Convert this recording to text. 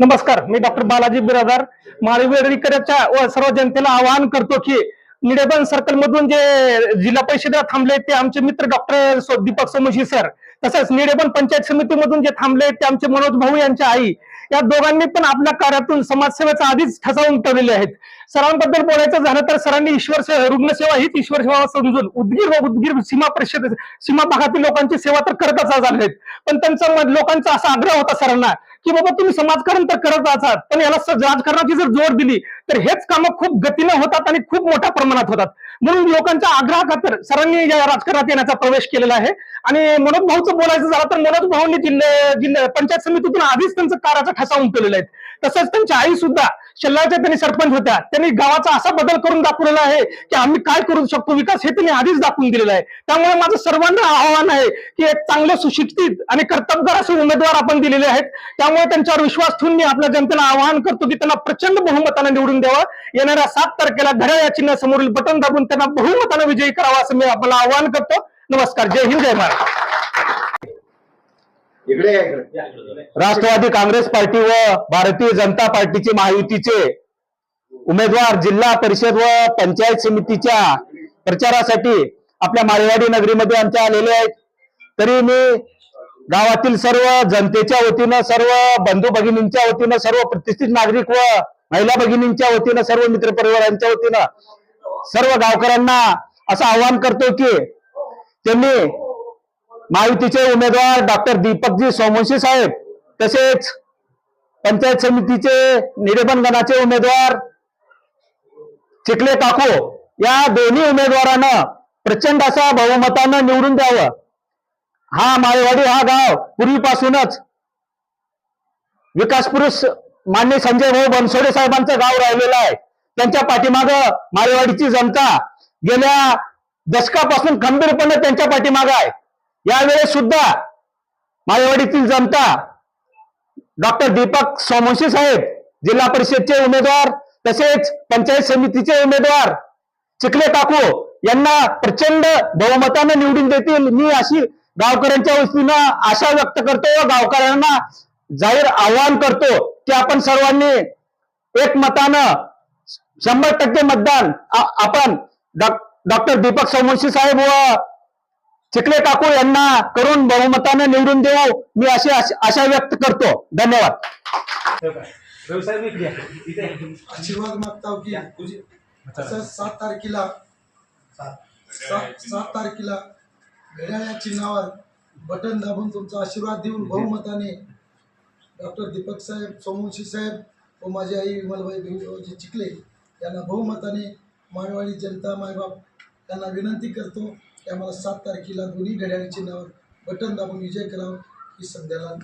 नमस्कार मी डॉक्टर बालाजी बिरादार. माळवेडकरांच्या व सर्व जनतेला आवाहन करतो की निडेबन सर्कल मधून जे जिल्हा परिषदेला थांबले ते आमचे मित्र डॉक्टर दीपक सोमशी सर तसंच निडेबन पंचायत समितीमधून जे थांबले ते आमचे मनोज भाऊ यांच्या आई या दोघांनी पण आपल्या कार्यातून समाजसेवेचा आधीच ठसा उमटवलेले आहेत. सरांबद्दल बोलायचं झालं तर सरांनी ईश्वर से- रुग्णसेवा हीच ईश्वर सेवा समजून उदगीर व उदगीर सीमा परिषद सीमा भागातील लोकांची सेवा तर करतच आले आहेत. पण त्यांचा लोकांचा असा आग्रह होता सरांना की बाबा तुम्ही समाजकारण तर करत आहात पण याला राजकारणाची जर जोर दिली तर हेच कामं खूप गतीनं होतात आणि खूप मोठ्या प्रमाणात होतात. म्हणून लोकांच्या आग्रहाखातर सरांनी या राजकारणात येण्याचा प्रवेश केलेला आहे. आणि मनोज भाऊचं बोलायचं झालं तर मनोज भाऊंनी जिल्हा जिल्हा पंचायत समितीतून आधीच त्यांचं काराचा ठसा उमटवलेला आहे. तसंच त्यांच्या आई सुद्धा शल्लाच्या त्यांनी सरपंच होत्या. त्यांनी गावाचा असा बदल करून दाखवलेला आहे की आम्ही काय करू शकतो? विकास हे त्यांनी आधीच दाखवून दिलेला आहे. त्यामुळे माझं सर्वांना आव्हान आहे की एक चांगले सुशिक्षित आणि कर्तबगार असे उमेदवार आपण दिलेले आहेत. त्यामुळे त्यांच्यावर विश्वास ठेवून मी आपल्या जनतेला आवाहन करतो की त्यांना प्रचंड बहुमताने निवडून द्यावं. येणाऱ्या सात तारखेला घड्याळ या चिन्हासमोरील बटन दाबून त्यांना बहुमताने विजयी करावा असं मी आपल्याला आवाहन करतो. नमस्कार. जय हिंद जय महाराष्ट्र. इकडे राष्ट्रवादी काँग्रेस पार्टी व भारतीय जनता पार्टीचे महायुतीचे उमेदवार जिल्हा परिषद व पंचायत समितीच्या प्रचारासाठी आपल्या माळेवाडी नगरीमध्ये आमच्या आलेले आहेत. तरी मी गावातील सर्व जनतेच्या वतीनं सर्व बंधू भगिनींच्या वतीनं सर्व प्रतिष्ठित नागरिक व महिला भगिनींच्या वतीनं सर्व मित्रपरिवारांच्या वतीनं सर्व गावकऱ्यांना असं आवाहन करतो की त्यांनी महायुतीचे उमेदवार डॉक्टर दीपकजी सोमवंशी साहेब तसेच पंचायत समितीचे निरेबन गणाचे उमेदवार चिखले काको या दोन्ही उमेदवारांना प्रचंड असा बहुमतानं निवडून द्यावं. हा माळेवाडी हा गाव पूर्वीपासूनच विकास पुरुष मान्य संजय भाऊ बनसोडे साहेबांचं गाव राहिलेलं आहे. त्यांच्या पाठीमाग माळेवाडीची जनता गेल्या दशकापासून खंबीरपणे त्यांच्या पाठीमाग आहे. यावेळेस सुद्धा माळेवाडीतील जनता डॉक्टर दीपक सोमवंशी साहेब जिल्हा परिषदचे उमेदवार तसेच पंचायत समितीचे उमेदवार चिखले काकू यांना प्रचंड बहुमतानं निवडून देतील. मी अशी गावकऱ्यांच्या वतीनं आशा व्यक्त करतो व गावकऱ्यांना जाहीर आवाहन करतो की आपण सर्वांनी एक मतानं शंभर टक्के मतदान आपण डॉक्टर दीपक सोमवंशी साहेब व चिखले काकू यांना करून बहुमताने निवडून देऊ. मी अशी आश- व्यक्त करतो. धन्यवाद. आशीर्वाद मागता की असं सात तारखेला सात. सात तारखेला घड्याळ या चिन्हावर बटन दाबून तुमचा आशीर्वाद देऊन बहुमताने डॉक्टर दीपक साहेब सोमवंशी साहेब व माझी आई विमलबाई भिवजी चिखले यांना बहुमताने माळवाडी जनता मायबाप यांना विनंती करतो. की आम्हाला सात तारखेला दोन्ही घड्याळ चिन्हावर बटन दाबून विजय करावं ही संध्याला